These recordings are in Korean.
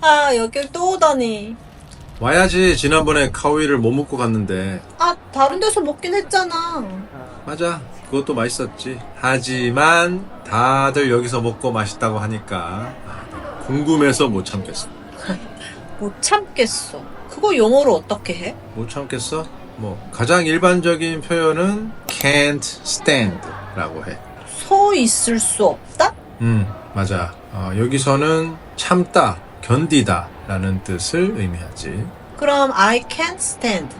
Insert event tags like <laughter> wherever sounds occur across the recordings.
아, 여길 또 오다니. 와야지 지난번에 카오이를 못 먹고 갔는데 아, 다른 데서 먹긴 했잖아. 맞아 그것도 맛있었지 하지만 다들 여기서 먹고 맛있다고 하니까 아, 궁금해서 못 참겠어 <laughs> 못 참겠어. 그거 영어로 어떻게 해? 못 참겠어? 뭐 가장 일반적인 표현은 can't stand 라고 해 서 있을 수 없다? 음, 맞아. 어, 여기서는 참다, 견디다 라는 뜻을 의미하지. 그럼 I can't stand.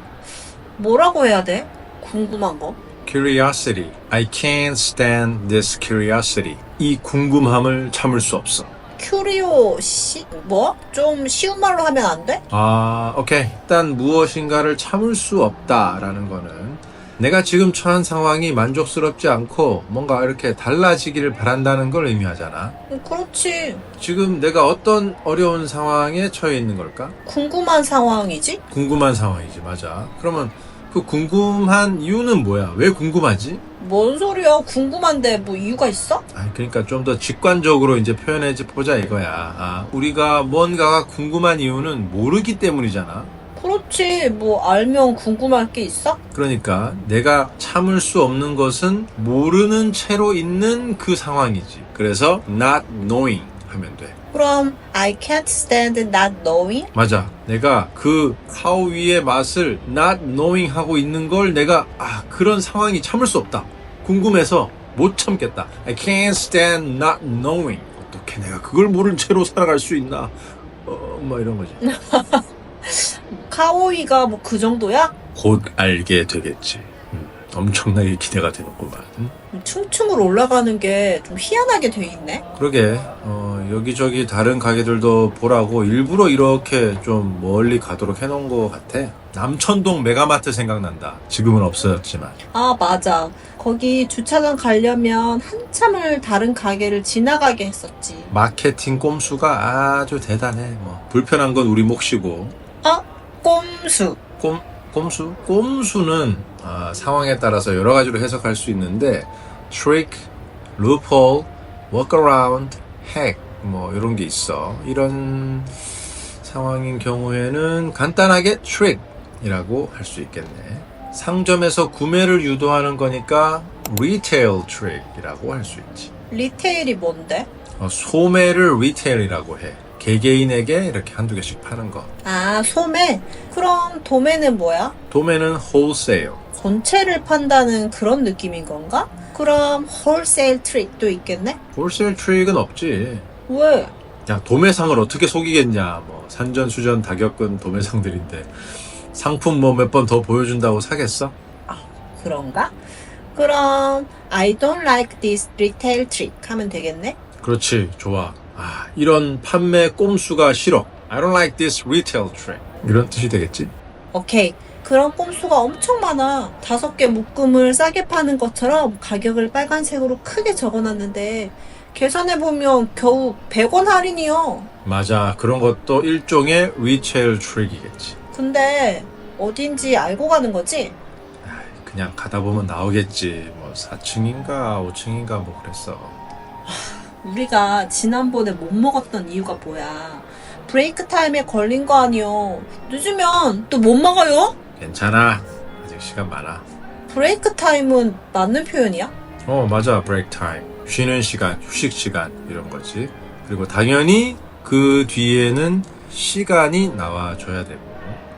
뭐라고 해야 돼? 궁금한 거. curiosity. I can't stand this curiosity. 이 궁금함을 참을 수 없어. 큐리오 시? 뭐? 좀 쉬운 말로 하면 안 돼? 아, 오케이. 일단 무엇인가를 참을 수 없다라는 거는 내가 지금 처한 상황이 만족스럽지 않고 뭔가 이렇게 달라지기를 바란다는 걸 의미하잖아. 음, 그렇지. 지금 내가 어떤 어려운 상황에 처해 있는 걸까? 궁금한 상황이지? 궁금한 상황이지, 맞아. 그러면 그 궁금한 이유는 뭐야? 왜 궁금하지? 뭔 소리야? 궁금한데 뭐 이유가 있어? 아, 그러니까 좀 더 직관적으로 이제 표현해 보자 이거야. 아, 우리가 뭔가가 궁금한 이유는 모르기 때문이잖아. 그렇지. 뭐 알면 궁금할 게 있어? 그러니까 내가 참을 수 없는 것은 모르는 채로 있는 그 상황이지. 그래서 not knowing 하면 돼. 그럼 I can't stand not knowing? 맞아. 내가 그 카우이의 맛을 not knowing 하고 있는 걸 내가 아 그런 상황이 참을 수 없다. 궁금해서 못 참겠다. I can't stand not knowing. 어떻게 내가 그걸 모른 채로 살아갈 수 있나? 어, 뭐 이런 거지. <laughs> 카오이가 뭐 그 정도야? 곧 알게 되겠지. 음, 엄청나게 기대가 되는구만. 음? 층층으로 올라가는 게 좀 희한하게 돼 있네. 그러게 어, 여기저기 다른 가게들도 보라고 일부러 이렇게 좀 멀리 가도록 해놓은 것 같아. 남천동 메가마트 생각난다. 지금은 없어졌지만. 아, 맞아. 거기 주차장 가려면 한참을 다른 가게를 지나가게 했었지. 마케팅 꼼수가 아주 대단해. 뭐 불편한 건 우리 몫이고 아, 꼼수. 꼼 꼼수 꼼수는 아, 상황에 따라서 여러 가지로 해석할 수 있는데 trick, loophole, workaround, hack 뭐 이런 게 있어. 이런 상황인 경우에는 간단하게 trick이라고 할 수 있겠네. 상점에서 구매를 유도하는 거니까 retail trick이라고 할 수 있지. 리테일이 뭔데? 어, 소매를 리테일이라고 해. 개개인에게 이렇게 한두 개씩 파는 거. 아, 소매. 그럼 도매는 뭐야? 도매는 wholesale. 전체를 판다는 그런 느낌인 건가? 그럼 홀세일 트릭도 있겠네? wholesale 트릭은 없지. 왜? 야, 도매상을 어떻게 속이겠냐. 뭐, 산전수전 다 겪은 도매상들인데. 상품 뭐 몇 번 더 보여준다고 사겠어? 그런가? 그럼 I don't like this retail trick 하면 되겠네? 그렇지, 좋아. 아, 이런 판매 꼼수가 싫어. I don't like this retail trick. 이런 뜻이 되겠지? 오케이. 그런 꼼수가 엄청 많아. 다섯 개 묶음을 싸게 파는 것처럼 가격을 빨간색으로 크게 적어놨는데 계산해보면 겨우 100원 할인이요. 맞아. 그런 것도 일종의 retail trick이겠지. 근데 어딘지 알고 가는 거지? 그냥 가다 보면 나오겠지. 뭐 4층인가 5층인가 뭐 그랬어. 우리가 지난번에 못 먹었던 이유가 뭐야? 브레이크 타임에 걸린 거 아니요. 늦으면 또 못 먹어요? 괜찮아. 아직 시간 많아. 브레이크 타임은 맞는 표현이야? 어, 맞아. 브레이크 타임. 쉬는 시간, 휴식 시간 이런 거지. 그리고 당연히 그 뒤에는 시간이 나와줘야 되고.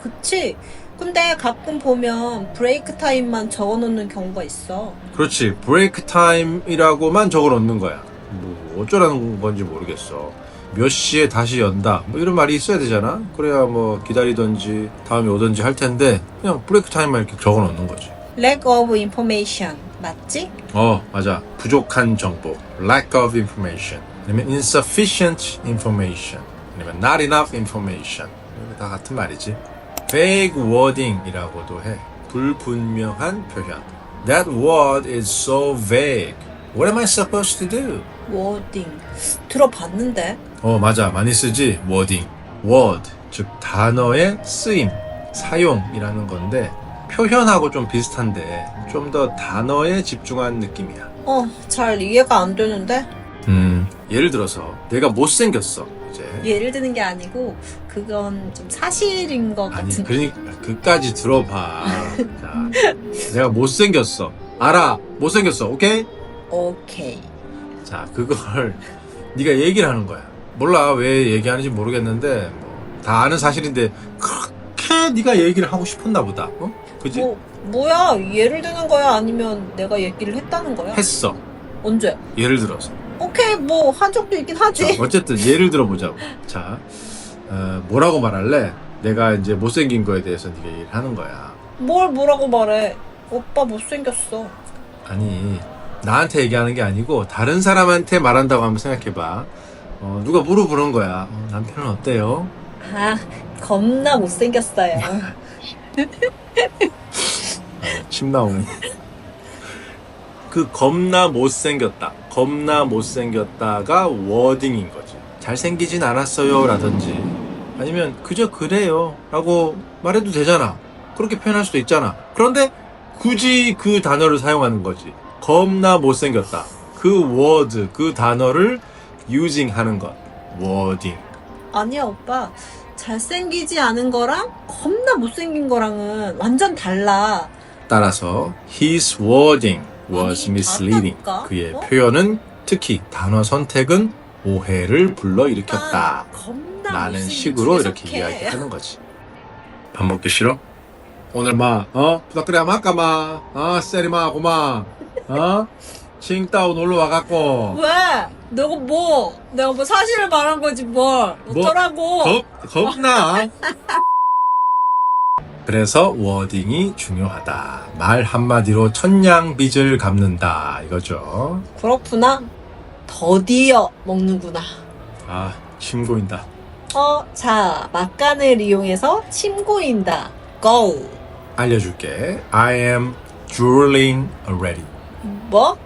그치? 근데 가끔 보면 브레이크 타임만 적어 놓는 경우가 있어. 그렇지. 브레이크 타임이라고만 적어 놓는 거야. 뭐 어쩌라는 건지 모르겠어. 몇 시에 다시 연다. 뭐 이런 말이 있어야 되잖아. 그래야 뭐 기다리던지 다음에 오던지 할 텐데 그냥 브레이크 타임만 이렇게 적어 놓는 거지. lack of information. 맞지? 어, 맞아. 부족한 정보. lack of information. 아니면 insufficient information. 아니면 not enough information. 다 같은 말이지. vague wording이라고도 해. 불분명한 표현. That word is so vague. What am I supposed to do? 워딩. 들어봤는데. 어, 맞아. 많이 쓰지. wording. word. 즉, 단어의 쓰임, 사용이라는 건데, 표현하고 좀 비슷한데, 좀 더 단어에 집중한 느낌이야. 어, 잘 이해가 안 되는데. 음, 예를 들어서 내가 못생겼어. 이제 예를 드는 게 아니고 그건 좀 사실인 것 아니 같은. 그러니까 그까지 들어봐. 자, 내가 못생겼어. 알아. 못생겼어. 오케이? 오케이. 자, 그걸 <laughs> 네가 얘기를 하는 거야. 몰라 왜 얘기하는지 모르겠는데 뭐 다 아는 사실인데 그렇게 네가 얘기를 하고 싶었나 보다. 어? 그지? 뭐 뭐야? 예를 드는 거야? 아니면 내가 얘기를 했다는 거야? 했어. 언제? 예를 들어서. 오케이 뭐 한 적도 있긴 자, 하지. 어쨌든 예를 들어보자고. <laughs> 자, 어, 뭐라고 말할래? 내가 이제 못생긴 거에 대해서 네가 얘기를 하는 거야. 뭘 뭐라고 말해? 오빠 못생겼어. 아니 나한테 얘기하는 게 아니고 다른 사람한테 말한다고 한번 생각해봐. 어, 누가 물어보는 거야. 어, 남편은 어때요? 아 겁나 못생겼어요. <laughs> 침 나오네. 그 겁나 못생겼다. 겁나 못생겼다가 워딩인 거지. 잘생기진 않았어요. 라든지 아니면 그저 그래요. 라고 말해도 되잖아. 그렇게 표현할 수도 있잖아. 그런데 굳이 그 단어를 사용하는 거지. 겁나 못생겼다. 그 워드, 그 단어를 using 하는 것. 워딩. 아니야 오빠 잘생기지 않은 거랑 겁나 못생긴 거랑은 완전 달라. 따라서 his wording was 아니, misleading. 다르다니까? 그의 어? 표현은 특히 단어 선택은 오해를 불러일으켰다. 아, 겁나 라는 못생긴 식으로 이렇게. 이야기하는 거지. 밥 먹기 싫어? 오늘 마, 어? 부탁드려, 마까 마, 어? 세리 마, 고마, 어? 칭따오 놀러 와갖고. 왜? 내가 뭐? 내가 뭐 사실을 말한 거지 뭘? 뭐? 어쩌라고? 겁, 겁나? <laughs> 그래서 워딩이 중요하다. 말 한마디로 천냥빚을 갚는다. 이거죠. 그렇구나. 더디어 먹는구나. 아, 침 고인다. 어, 자, 막간을 이용해서 침 고인다. Go. 알려줄게. I am drooling already. 뭐?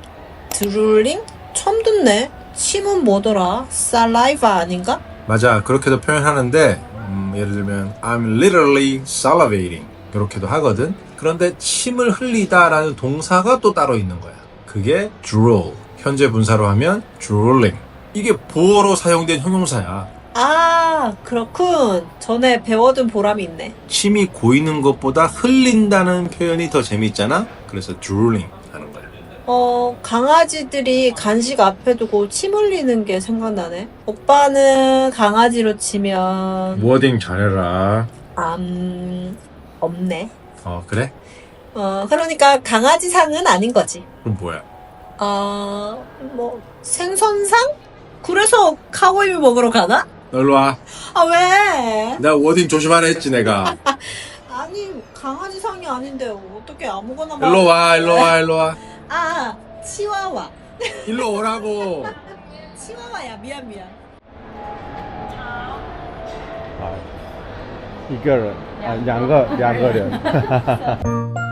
드룰링? 처음 듣네. 침은 뭐더라? saliva 아닌가? 맞아. 그렇게도 표현하는데, 음, 예를 들면, I'm literally salivating. 이렇게도 하거든. 그런데 침을 흘리다라는 동사가 또 따로 있는 거야. 그게 drool. 현재 분사로 하면 drooling. 이게 보어로 사용된 형용사야. 아, 그렇군. 전에 배워둔 보람이 있네. 침이 고이는 것보다 흘린다는 표현이 더 재밌잖아? 그래서 drooling. 어, 강아지들이 간식 앞에 두고 침 흘리는 게 생각나네. 오빠는 강아지로 치면, 워딩 잘해라. 암, 없네. 어, 그래? 어, 그러니까 강아지 상은 아닌 거지. 그럼 뭐야? 어, 뭐, 생선상? 그래서 카고이미 먹으러 가나? 널로 와. 아, 왜? 내가 워딩 조심하라 했지, 내가. <laughs> 아니, 강아지 상이 아닌데, 어떻게 아무거나 말 일로 와, 일로 와, 일로 와. 아, 치와와. 일로 오라고. 치와와야, 미안, 미안. 好，一个人啊，两个两个人。 <laughs>